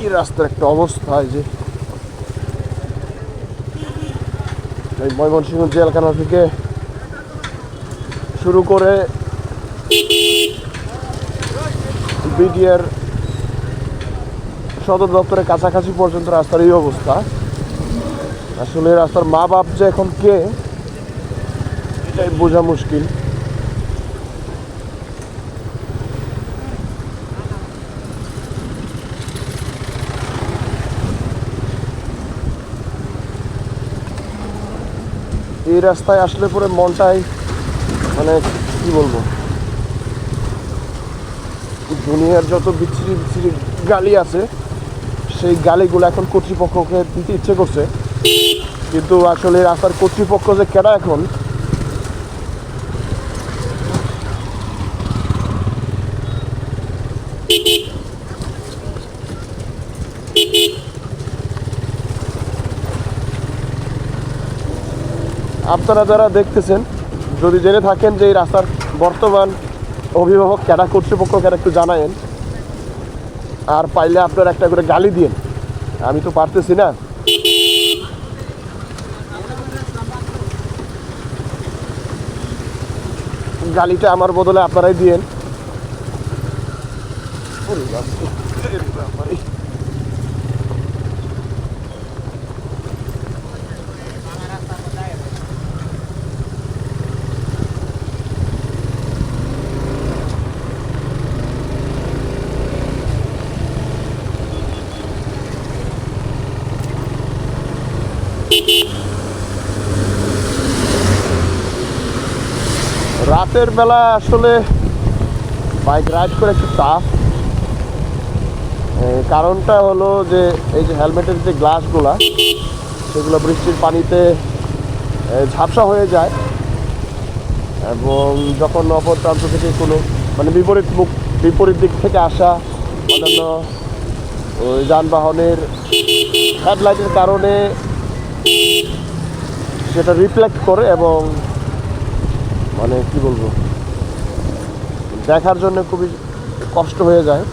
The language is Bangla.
কি রাস্তার একটা অবস্থা যে। এই ময়মনসিংহ জেলখানা থেকে শুরু করে বিডিআর সদর দপ্তরের কাছাকাছি পর্যন্ত রাস্তার এই অবস্থা। আসলে রাস্তার মা বাপ যে এখন কে, এটাই বোঝা মুশকিল। এই রাস্তায় আসলে পরে মনটাই মানে কি বলব? দুনিয়ার যত বিচ্ছিরি বিচ্ছিরি গালি আছে, সেই গালিগুলো এখন কর্তৃপক্ষকে দিতে ইচ্ছে করছে। কিন্তু আসলে রাস্তার কর্তৃপক্ষ যে কেনা এখন আপনারা যারা দেখতেছেন, যদি জেনে থাকেন যে এই রাস্তার বর্তমান অভিভাবক কেনা কর্তৃপক্ষ কেন একটু জানায়েন, আর পাইলে আপনারা একটা করে গালি দিন আমি তো পারতেছি না। গালিটা আমার বদলে আপনারাই দিয়েন। রাতের বেলা আসলে বাইক রাইড করে একটু টাফ কারণটা হলো যে এই যে হেলমেটের যে গ্লাসগুলা সেগুলো বৃষ্টির পানিতে ঝাপসা হয়ে যায়। এবং যখন অপর প্রান্ত থেকে কোনো মানে বিপরীত মুখ, বিপরীত দিক থেকে আসা অন্যান্য ওই যানবাহনের হেডলাইটের কারণে সেটা রিফ্লেক্ট করে এবং মানে কি বলব দেখার জন্য খুবই কষ্ট হয়ে যায়।